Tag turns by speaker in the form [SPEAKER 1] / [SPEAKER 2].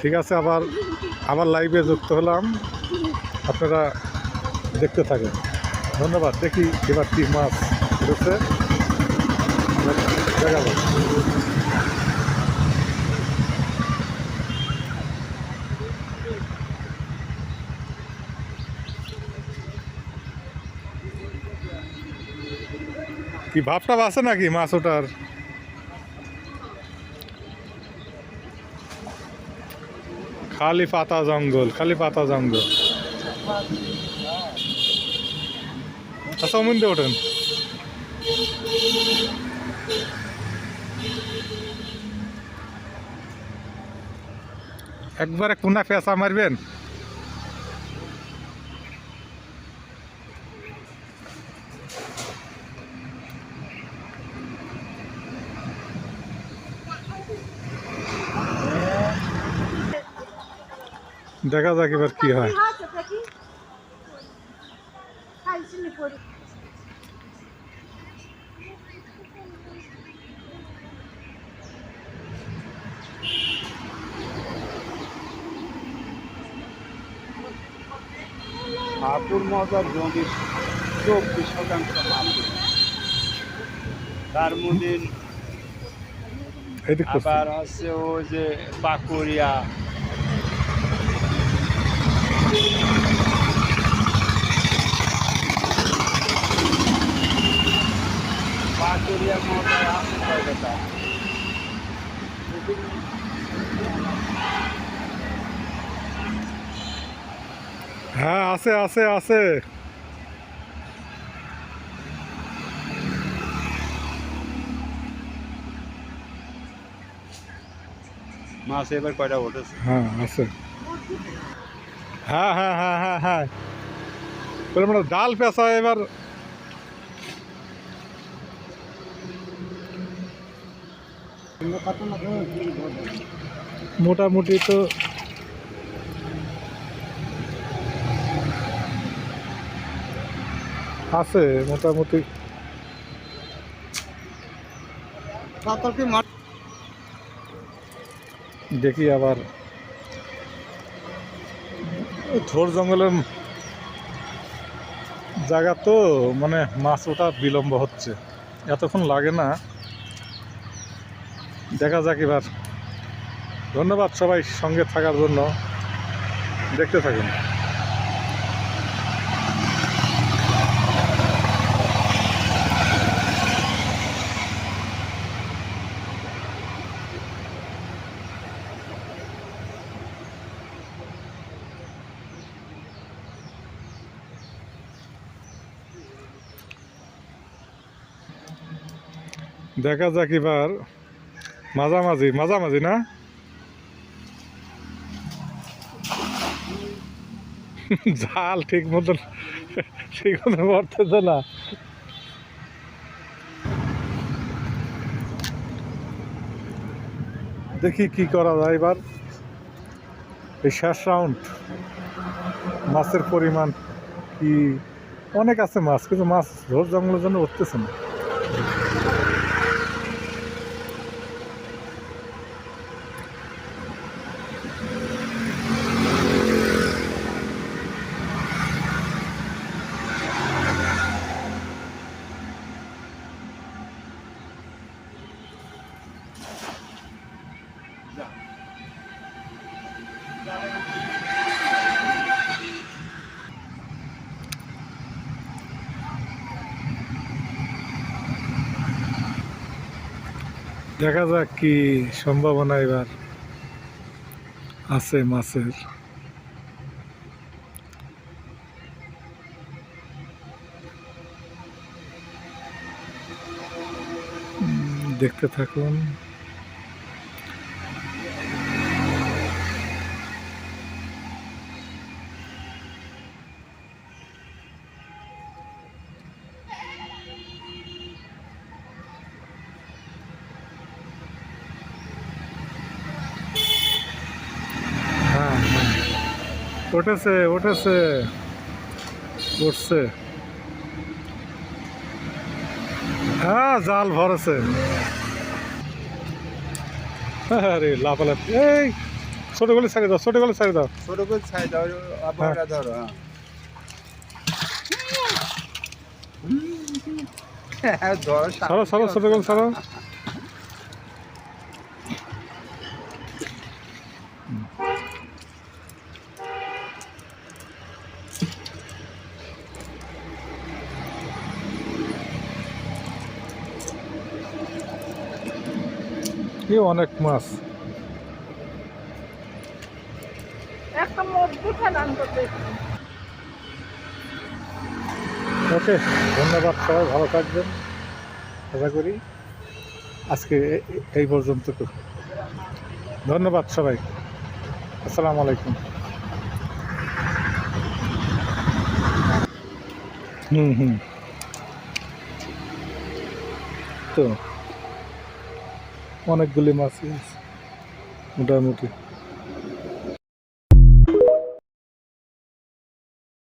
[SPEAKER 1] ঠিক আছে, আবার আবার লাইভে যুক্ত হলাম। আপনারা দেখতে থাকেন। ধন্যবাদ। দেখি এবার কি মাছ উঠেছে দেখাবো। কি ভাবটা আছে নাকি মাছ ওটার খালি পাতা জঙ্গল খালি পাতা জঙ্গল। আচ্ছা মন্দির ওঠেন। একবারে কোনা পেঁচা মারবেন? দেখা যাক এবার কি হয়।
[SPEAKER 2] ঠাকুর মজার জমির চব্বিশ শতাংশ তার মধ্যে আবার হচ্ছে ও যে পাকুড়িয়া পাকুড়িয়া মজায় আছে কয়টা
[SPEAKER 1] হ্যাঁ আছে আছে আছে।
[SPEAKER 2] মাছ এবার কয়টা উঠেছে
[SPEAKER 1] হ্যাঁ আছে। হ্যাঁ হ্যাঁ হ্যাঁ হ্যাঁ হ্যাঁ। মানে ডাল পেঁচা এবার। মোটামুটি তো আছে মোটামুটি। দেখি আবার। থোর জঙ্গলের জায়গা তো মানে মাছ ওটা বিলম্ব হচ্ছে। এতক্ষণ লাগে না। দেখা যাক এবার। ধন্যবাদ সবাই সঙ্গে থাকার জন্য। দেখতে থাকুন। দেখা যাক এবার। মাঝামাঝি মাঝামাঝি না? জাল ঠিক মতন ঠিক মতন পড়তেছে না। দেখি কি করা যায় এবার। এই শেষ রাউন্ড মাছের পরিমাণ কি? অনেক আছে মাছ, কিন্তু মাছ ঝোর জঙ্গলের জন্য উঠতেছে না। দেখা যাক কি সম্ভাবনা এবার আছে মাছের। দেখতে থাকুন। উঠেছে উঠেছে। উঠছে। হ্যাঁ জাল ভরেছে। আরে লাফালাফি। এই ছোটোগুলো ছেড়ে দাও ছোটোগুলো ছেড়ে দাও।
[SPEAKER 2] ছোট করে ছাই দাও ধরো হ্যাঁ। ধরো
[SPEAKER 1] সরো সরো ছোটোগুলো সরো। এ অনেক মাছ। ওকে ধন্যবাদ সবাই ভালো থাকবেন। আশা করি আজকে এই পর্যন্ত ধন্যবাদ সবাই। আসসালামু আলাইকুম। হুম হুম। তো অনেকগুলি মাছ মোটামুটি।